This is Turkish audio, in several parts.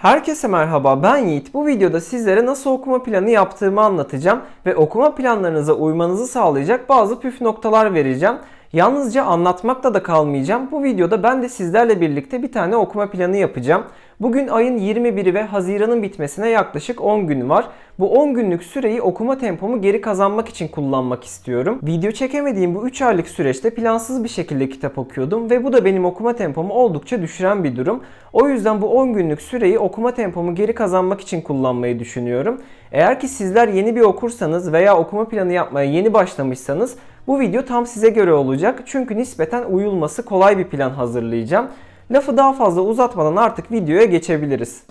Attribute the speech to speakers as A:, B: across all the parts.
A: Herkese merhaba ben Yiğit. Bu videoda sizlere nasıl okuma planı yaptığımı anlatacağım ve okuma planlarınıza uymanızı sağlayacak bazı püf noktalar vereceğim. Yalnızca anlatmakla da kalmayacağım. Bu videoda ben de sizlerle birlikte bir tane okuma planı yapacağım. Bugün ayın 21'i ve Haziran'ın bitmesine yaklaşık 10 gün var. Bu 10 günlük süreyi okuma tempomu geri kazanmak için kullanmak istiyorum. Video çekemediğim bu 3 aylık süreçte plansız bir şekilde kitap okuyordum ve bu da benim okuma tempomu oldukça düşüren bir durum. O yüzden bu 10 günlük süreyi okuma tempomu geri kazanmak için kullanmayı düşünüyorum. Eğer ki sizler yeni bir okursanız veya okuma planı yapmaya yeni başlamışsanız bu video tam size göre olacak. Çünkü nispeten uyulması kolay bir plan hazırlayacağım. Lafı daha fazla uzatmadan artık videoya geçebiliriz.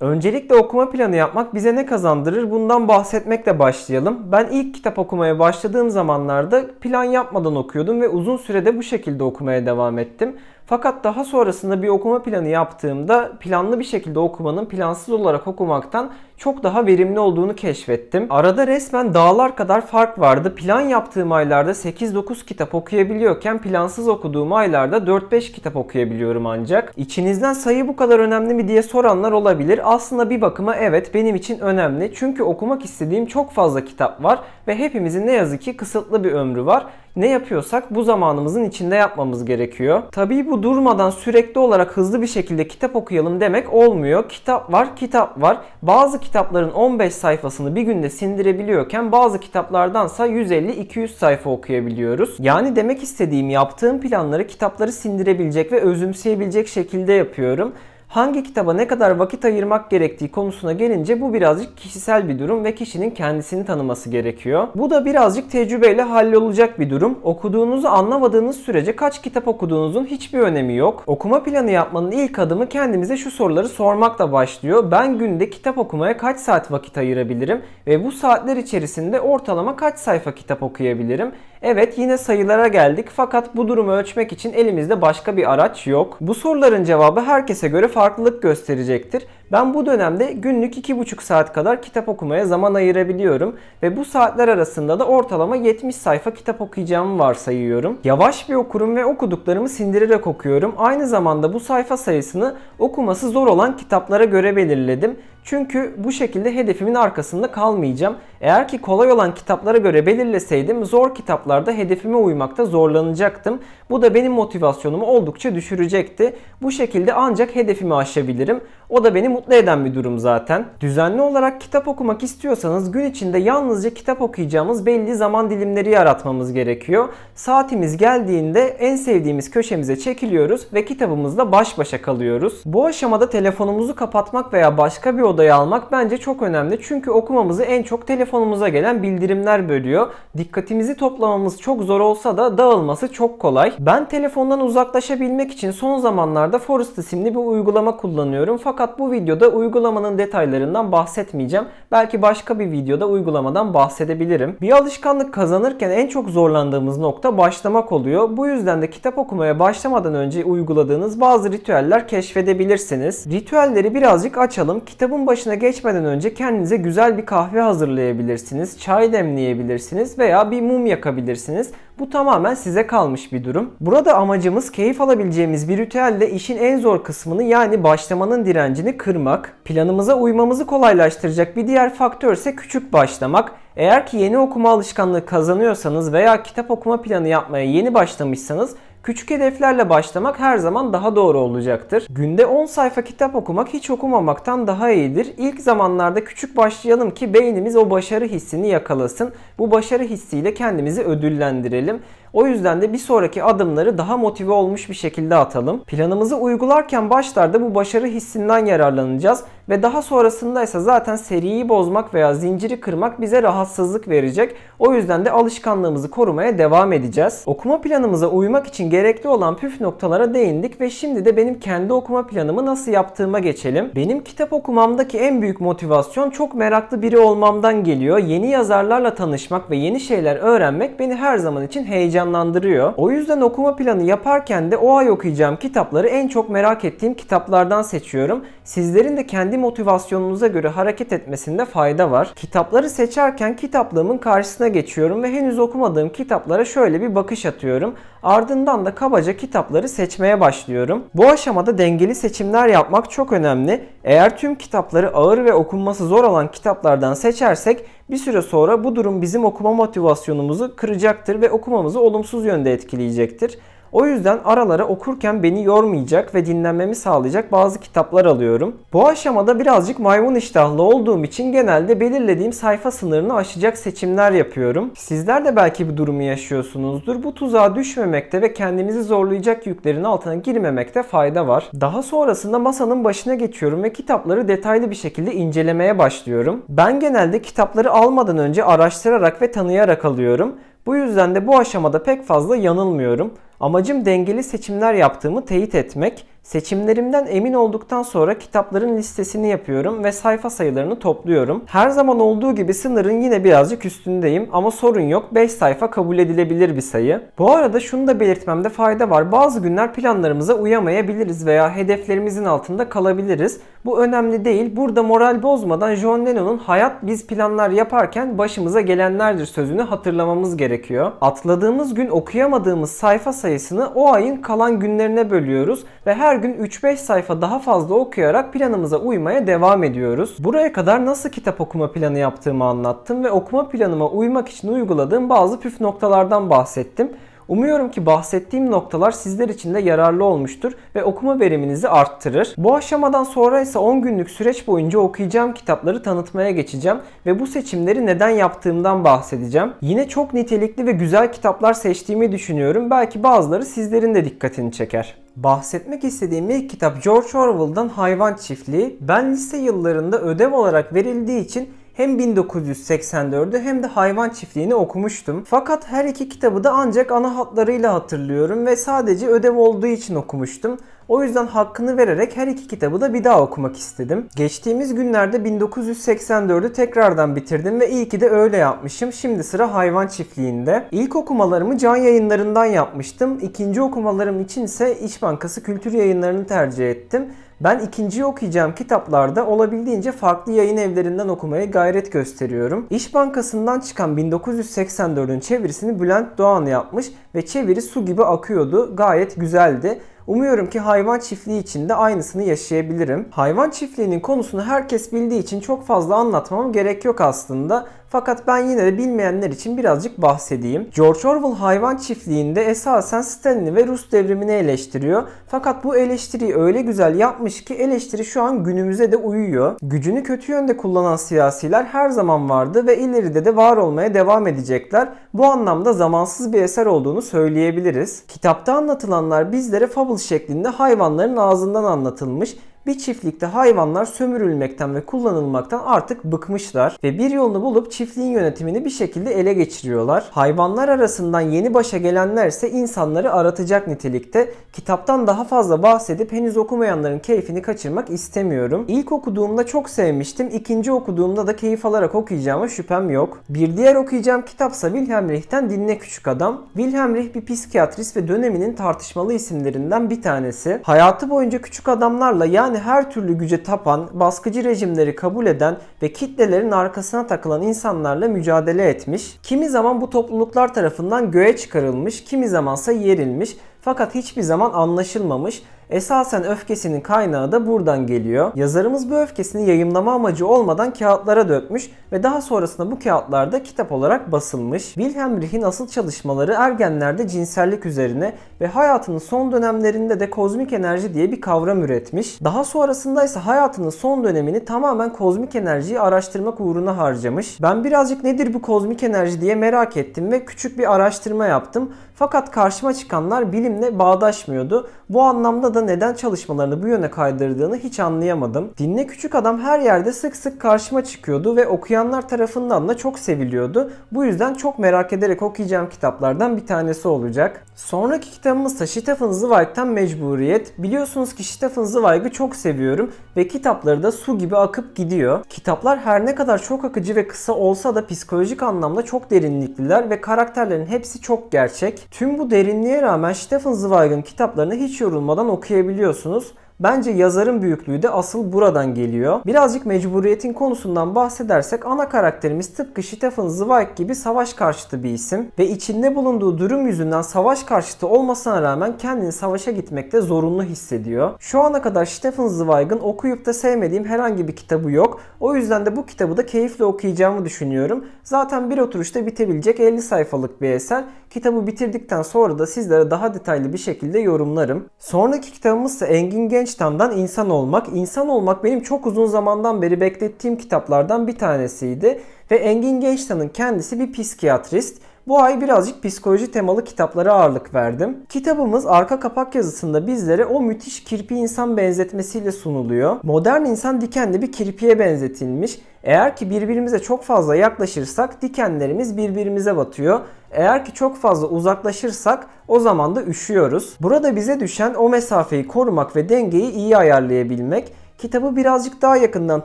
A: Öncelikle okuma planı yapmak bize ne kazandırır? Bundan bahsetmekle başlayalım. Ben ilk kitap okumaya başladığım zamanlarda plan yapmadan okuyordum ve uzun sürede bu şekilde okumaya devam ettim. Fakat daha sonrasında bir okuma planı yaptığımda planlı bir şekilde okumanın plansız olarak okumaktan çok daha verimli olduğunu keşfettim. Arada resmen dağlar kadar fark vardı. Plan yaptığım aylarda 8-9 kitap okuyabiliyorken plansız okuduğum aylarda 4-5 kitap okuyabiliyorum ancak. İçinizden sayı bu kadar önemli mi diye soranlar olabilir. Aslında bir bakıma evet benim için önemli. Çünkü okumak istediğim çok fazla kitap var ve hepimizin ne yazık ki kısıtlı bir ömrü var ne yapıyorsak bu zamanımızın içinde yapmamız gerekiyor. Tabii bu durmadan sürekli olarak hızlı bir şekilde kitap okuyalım demek olmuyor. Kitap var, kitap var. Bazı kitapların 15 sayfasını bir günde sindirebiliyorken bazı kitaplardansa 150-200 sayfa okuyabiliyoruz. Yani demek istediğim yaptığım planları kitapları sindirebilecek ve özümseyebilecek şekilde yapıyorum hangi kitaba ne kadar vakit ayırmak gerektiği konusuna gelince bu birazcık kişisel bir durum ve kişinin kendisini tanıması gerekiyor. Bu da birazcık tecrübeyle hallolacak bir durum. Okuduğunuzu anlamadığınız sürece kaç kitap okuduğunuzun hiçbir önemi yok. Okuma planı yapmanın ilk adımı kendimize şu soruları sormakla başlıyor. Ben günde kitap okumaya kaç saat vakit ayırabilirim ve bu saatler içerisinde ortalama kaç sayfa kitap okuyabilirim? Evet yine sayılara geldik fakat bu durumu ölçmek için elimizde başka bir araç yok. Bu soruların cevabı herkese göre farklılık gösterecektir. Ben bu dönemde günlük 2,5 saat kadar kitap okumaya zaman ayırabiliyorum ve bu saatler arasında da ortalama 70 sayfa kitap okuyacağımı varsayıyorum. Yavaş bir okurum ve okuduklarımı sindirerek okuyorum. Aynı zamanda bu sayfa sayısını okuması zor olan kitaplara göre belirledim. Çünkü bu şekilde hedefimin arkasında kalmayacağım. Eğer ki kolay olan kitaplara göre belirleseydim zor kitaplarda hedefime uymakta zorlanacaktım. Bu da benim motivasyonumu oldukça düşürecekti. Bu şekilde ancak hedefimi aşabilirim. O da beni mutlu eden bir durum zaten. Düzenli olarak kitap okumak istiyorsanız gün içinde yalnızca kitap okuyacağımız belli zaman dilimleri yaratmamız gerekiyor. Saatimiz geldiğinde en sevdiğimiz köşemize çekiliyoruz ve kitabımızla baş başa kalıyoruz. Bu aşamada telefonumuzu kapatmak veya başka bir odaya almak bence çok önemli. Çünkü okumamızı en çok telefonumuza gelen bildirimler bölüyor. Dikkatimizi toplamamız çok zor olsa da dağılması çok kolay. Ben telefondan uzaklaşabilmek için son zamanlarda Forest isimli bir uygulama kullanıyorum. Fakat bu videoda uygulamanın detaylarından bahsetmeyeceğim. Belki başka bir videoda uygulamadan bahsedebilirim. Bir alışkanlık kazanırken en çok zorlandığımız nokta başlamak oluyor. Bu yüzden de kitap okumaya başlamadan önce uyguladığınız bazı ritüeller keşfedebilirsiniz. Ritüelleri birazcık açalım. Kitabın başına geçmeden önce kendinize güzel bir kahve hazırlayabilirsiniz. Çay demleyebilirsiniz veya bir mum yakabilirsiniz. Bu tamamen size kalmış bir durum. Burada amacımız keyif alabileceğimiz bir ritüelle işin en zor kısmını yani başlamanın direncini kırmak. Planımıza uymamızı kolaylaştıracak bir diğer faktör ise küçük başlamak. Eğer ki yeni okuma alışkanlığı kazanıyorsanız veya kitap okuma planı yapmaya yeni başlamışsanız Küçük hedeflerle başlamak her zaman daha doğru olacaktır. Günde 10 sayfa kitap okumak hiç okumamaktan daha iyidir. İlk zamanlarda küçük başlayalım ki beynimiz o başarı hissini yakalasın. Bu başarı hissiyle kendimizi ödüllendirelim. O yüzden de bir sonraki adımları daha motive olmuş bir şekilde atalım. Planımızı uygularken başlarda bu başarı hissinden yararlanacağız ve daha sonrasında ise zaten seriyi bozmak veya zinciri kırmak bize rahatsızlık verecek. O yüzden de alışkanlığımızı korumaya devam edeceğiz. Okuma planımıza uymak için gerekli olan püf noktalara değindik ve şimdi de benim kendi okuma planımı nasıl yaptığıma geçelim. Benim kitap okumamdaki en büyük motivasyon çok meraklı biri olmamdan geliyor. Yeni yazarlarla tanışmak ve yeni şeyler öğrenmek beni her zaman için heyecanlandırıyor. O yüzden okuma planı yaparken de o ay okuyacağım kitapları en çok merak ettiğim kitaplardan seçiyorum. Sizlerin de kendi motivasyonunuza göre hareket etmesinde fayda var. Kitapları seçerken kitaplığımın karşısına geçiyorum ve henüz okumadığım kitaplara şöyle bir bakış atıyorum. Ardından da kabaca kitapları seçmeye başlıyorum. Bu aşamada dengeli seçimler yapmak çok önemli. Eğer tüm kitapları ağır ve okunması zor olan kitaplardan seçersek bir süre sonra bu durum bizim okuma motivasyonumuzu kıracaktır ve okumamızı olumsuz yönde etkileyecektir. O yüzden aralara okurken beni yormayacak ve dinlenmemi sağlayacak bazı kitaplar alıyorum. Bu aşamada birazcık maymun iştahlı olduğum için genelde belirlediğim sayfa sınırını aşacak seçimler yapıyorum. Sizler de belki bir durumu yaşıyorsunuzdur. Bu tuzağa düşmemekte ve kendinizi zorlayacak yüklerin altına girmemekte fayda var. Daha sonrasında masanın başına geçiyorum ve kitapları detaylı bir şekilde incelemeye başlıyorum. Ben genelde kitapları almadan önce araştırarak ve tanıyarak alıyorum. Bu yüzden de bu aşamada pek fazla yanılmıyorum. Amacım dengeli seçimler yaptığımı teyit etmek. Seçimlerimden emin olduktan sonra kitapların listesini yapıyorum ve sayfa sayılarını topluyorum. Her zaman olduğu gibi sınırın yine birazcık üstündeyim ama sorun yok 5 sayfa kabul edilebilir bir sayı. Bu arada şunu da belirtmemde fayda var. Bazı günler planlarımıza uyamayabiliriz veya hedeflerimizin altında kalabiliriz. Bu önemli değil. Burada moral bozmadan John Lennon'un hayat biz planlar yaparken başımıza gelenlerdir sözünü hatırlamamız gerekiyor. Atladığımız gün okuyamadığımız sayfa sayısını o ayın kalan günlerine bölüyoruz ve her gün 3-5 sayfa daha fazla okuyarak planımıza uymaya devam ediyoruz. Buraya kadar nasıl kitap okuma planı yaptığımı anlattım ve okuma planıma uymak için uyguladığım bazı püf noktalardan bahsettim. Umuyorum ki bahsettiğim noktalar sizler için de yararlı olmuştur ve okuma veriminizi arttırır. Bu aşamadan sonra ise 10 günlük süreç boyunca okuyacağım kitapları tanıtmaya geçeceğim ve bu seçimleri neden yaptığımdan bahsedeceğim. Yine çok nitelikli ve güzel kitaplar seçtiğimi düşünüyorum. Belki bazıları sizlerin de dikkatini çeker. Bahsetmek istediğim ilk kitap George Orwell'dan Hayvan Çiftliği. Ben lise yıllarında ödev olarak verildiği için hem 1984'ü hem de Hayvan Çiftliği'ni okumuştum. Fakat her iki kitabı da ancak ana hatlarıyla hatırlıyorum ve sadece ödev olduğu için okumuştum. O yüzden hakkını vererek her iki kitabı da bir daha okumak istedim. Geçtiğimiz günlerde 1984'ü tekrardan bitirdim ve iyi ki de öyle yapmışım. Şimdi sıra hayvan çiftliğinde. İlk okumalarımı can yayınlarından yapmıştım. İkinci okumalarım için ise İş Bankası Kültür Yayınlarını tercih ettim. Ben ikinciyi okuyacağım kitaplarda olabildiğince farklı yayın evlerinden okumaya gayret gösteriyorum. İş Bankası'ndan çıkan 1984'ün çevirisini Bülent Doğan yapmış ve çeviri su gibi akıyordu. Gayet güzeldi. Umuyorum ki hayvan çiftliği için de aynısını yaşayabilirim. Hayvan çiftliğinin konusunu herkes bildiği için çok fazla anlatmam gerek yok aslında. Fakat ben yine de bilmeyenler için birazcık bahsedeyim. George Orwell hayvan çiftliğinde esasen Stalin'i ve Rus devrimini eleştiriyor. Fakat bu eleştiriyi öyle güzel yapmış ki eleştiri şu an günümüze de uyuyor. Gücünü kötü yönde kullanan siyasiler her zaman vardı ve ileride de var olmaya devam edecekler. Bu anlamda zamansız bir eser olduğunu söyleyebiliriz. Kitapta anlatılanlar bizlere fable şeklinde hayvanların ağzından anlatılmış bir çiftlikte hayvanlar sömürülmekten ve kullanılmaktan artık bıkmışlar ve bir yolunu bulup çiftliğin yönetimini bir şekilde ele geçiriyorlar. Hayvanlar arasından yeni başa gelenler ise insanları aratacak nitelikte. Kitaptan daha fazla bahsedip henüz okumayanların keyfini kaçırmak istemiyorum. İlk okuduğumda çok sevmiştim. İkinci okuduğumda da keyif alarak okuyacağıma şüphem yok. Bir diğer okuyacağım kitapsa Wilhelm Reich'ten Dinle Küçük Adam. Wilhelm Reich bir psikiyatrist ve döneminin tartışmalı isimlerinden bir tanesi. Hayatı boyunca küçük adamlarla yani yani her türlü güce tapan, baskıcı rejimleri kabul eden ve kitlelerin arkasına takılan insanlarla mücadele etmiş. Kimi zaman bu topluluklar tarafından göğe çıkarılmış, kimi zamansa yerilmiş fakat hiçbir zaman anlaşılmamış Esasen öfkesinin kaynağı da buradan geliyor. Yazarımız bu öfkesini yayımlama amacı olmadan kağıtlara dökmüş ve daha sonrasında bu kağıtlarda kitap olarak basılmış. Wilhelm Reich'in asıl çalışmaları ergenlerde cinsellik üzerine ve hayatının son dönemlerinde de kozmik enerji diye bir kavram üretmiş. Daha sonrasında ise hayatının son dönemini tamamen kozmik enerjiyi araştırmak uğruna harcamış. Ben birazcık nedir bu kozmik enerji diye merak ettim ve küçük bir araştırma yaptım. Fakat karşıma çıkanlar bilimle bağdaşmıyordu. Bu anlamda da neden çalışmalarını bu yöne kaydırdığını hiç anlayamadım. Dinle Küçük Adam her yerde sık sık karşıma çıkıyordu ve okuyanlar tarafından da çok seviliyordu. Bu yüzden çok merak ederek okuyacağım kitaplardan bir tanesi olacak. Sonraki kitabımız da Stephen Zweig'den Mecburiyet. Biliyorsunuz ki Stephen Zweig'ı çok seviyorum ve kitapları da su gibi akıp gidiyor. Kitaplar her ne kadar çok akıcı ve kısa olsa da psikolojik anlamda çok derinlikliler ve karakterlerin hepsi çok gerçek. Tüm bu derinliğe rağmen Stephen Zweig'ın kitaplarını hiç yorulmadan okuyabiliyorsunuz. Bence yazarın büyüklüğü de asıl buradan geliyor. Birazcık mecburiyetin konusundan bahsedersek ana karakterimiz tıpkı Stephen Zweig gibi savaş karşıtı bir isim ve içinde bulunduğu durum yüzünden savaş karşıtı olmasına rağmen kendini savaşa gitmekte zorunlu hissediyor. Şu ana kadar Stephen Zweig'ın okuyup da sevmediğim herhangi bir kitabı yok. O yüzden de bu kitabı da keyifle okuyacağımı düşünüyorum. Zaten bir oturuşta bitebilecek 50 sayfalık bir eser. Kitabı bitirdikten sonra da sizlere daha detaylı bir şekilde yorumlarım. Sonraki kitabımız ise Engin Gençtan'dan İnsan Olmak. İnsan Olmak benim çok uzun zamandan beri beklettiğim kitaplardan bir tanesiydi. Ve Engin Gençtan'ın kendisi bir psikiyatrist. Bu ay birazcık psikoloji temalı kitaplara ağırlık verdim. Kitabımız arka kapak yazısında bizlere o müthiş kirpi insan benzetmesiyle sunuluyor. Modern insan dikenli bir kirpiye benzetilmiş. Eğer ki birbirimize çok fazla yaklaşırsak dikenlerimiz birbirimize batıyor. Eğer ki çok fazla uzaklaşırsak o zaman da üşüyoruz. Burada bize düşen o mesafeyi korumak ve dengeyi iyi ayarlayabilmek. Kitabı birazcık daha yakından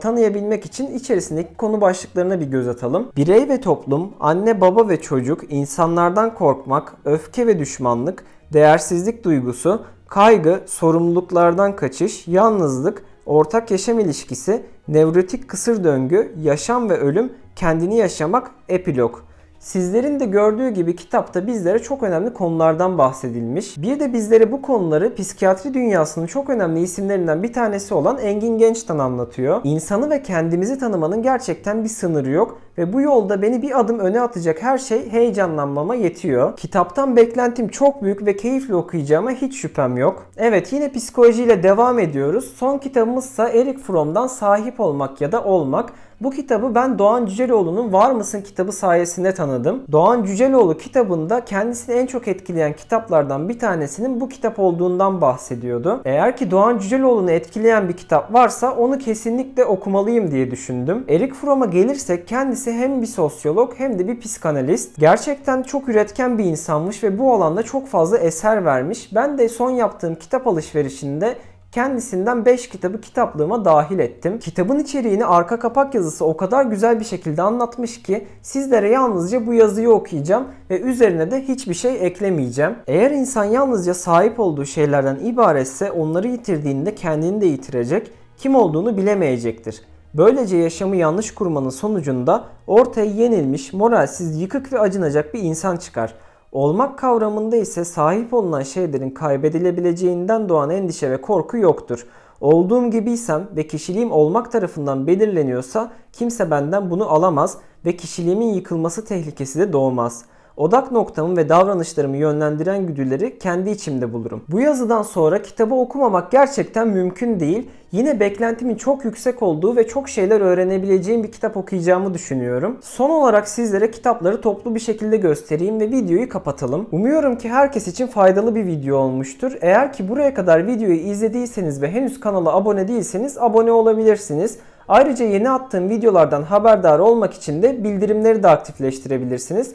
A: tanıyabilmek için içerisindeki konu başlıklarına bir göz atalım. Birey ve toplum, anne baba ve çocuk, insanlardan korkmak, öfke ve düşmanlık, değersizlik duygusu, kaygı, sorumluluklardan kaçış, yalnızlık, ortak yaşam ilişkisi, nevrotik kısır döngü, yaşam ve ölüm, kendini yaşamak, epilog. Sizlerin de gördüğü gibi kitapta bizlere çok önemli konulardan bahsedilmiş. Bir de bizlere bu konuları psikiyatri dünyasının çok önemli isimlerinden bir tanesi olan Engin Genç'ten anlatıyor. İnsanı ve kendimizi tanımanın gerçekten bir sınırı yok ve bu yolda beni bir adım öne atacak her şey heyecanlanmama yetiyor. Kitaptan beklentim çok büyük ve keyifli okuyacağıma hiç şüphem yok. Evet yine psikolojiyle devam ediyoruz. Son kitabımızsa Eric Fromm'dan Sahip Olmak ya da Olmak. Bu kitabı ben Doğan Cüceloğlu'nun Var mısın kitabı sayesinde tanıdım. Doğan Cüceloğlu kitabında kendisini en çok etkileyen kitaplardan bir tanesinin bu kitap olduğundan bahsediyordu. Eğer ki Doğan Cüceloğlu'nu etkileyen bir kitap varsa onu kesinlikle okumalıyım diye düşündüm. Eric Fromm'a gelirsek kendisi hem bir sosyolog hem de bir psikanalist. Gerçekten çok üretken bir insanmış ve bu alanda çok fazla eser vermiş. Ben de son yaptığım kitap alışverişinde kendisinden 5 kitabı kitaplığıma dahil ettim. Kitabın içeriğini arka kapak yazısı o kadar güzel bir şekilde anlatmış ki sizlere yalnızca bu yazıyı okuyacağım ve üzerine de hiçbir şey eklemeyeceğim. Eğer insan yalnızca sahip olduğu şeylerden ibaretse onları yitirdiğinde kendini de yitirecek, kim olduğunu bilemeyecektir. Böylece yaşamı yanlış kurmanın sonucunda ortaya yenilmiş, moralsiz, yıkık ve acınacak bir insan çıkar. Olmak kavramında ise sahip olunan şeylerin kaybedilebileceğinden doğan endişe ve korku yoktur. Olduğum gibiysem ve kişiliğim olmak tarafından belirleniyorsa kimse benden bunu alamaz ve kişiliğimin yıkılması tehlikesi de doğmaz. Odak noktamı ve davranışlarımı yönlendiren güdüleri kendi içimde bulurum. Bu yazıdan sonra kitabı okumamak gerçekten mümkün değil. Yine beklentimin çok yüksek olduğu ve çok şeyler öğrenebileceğim bir kitap okuyacağımı düşünüyorum. Son olarak sizlere kitapları toplu bir şekilde göstereyim ve videoyu kapatalım. Umuyorum ki herkes için faydalı bir video olmuştur. Eğer ki buraya kadar videoyu izlediyseniz ve henüz kanala abone değilseniz abone olabilirsiniz. Ayrıca yeni attığım videolardan haberdar olmak için de bildirimleri de aktifleştirebilirsiniz.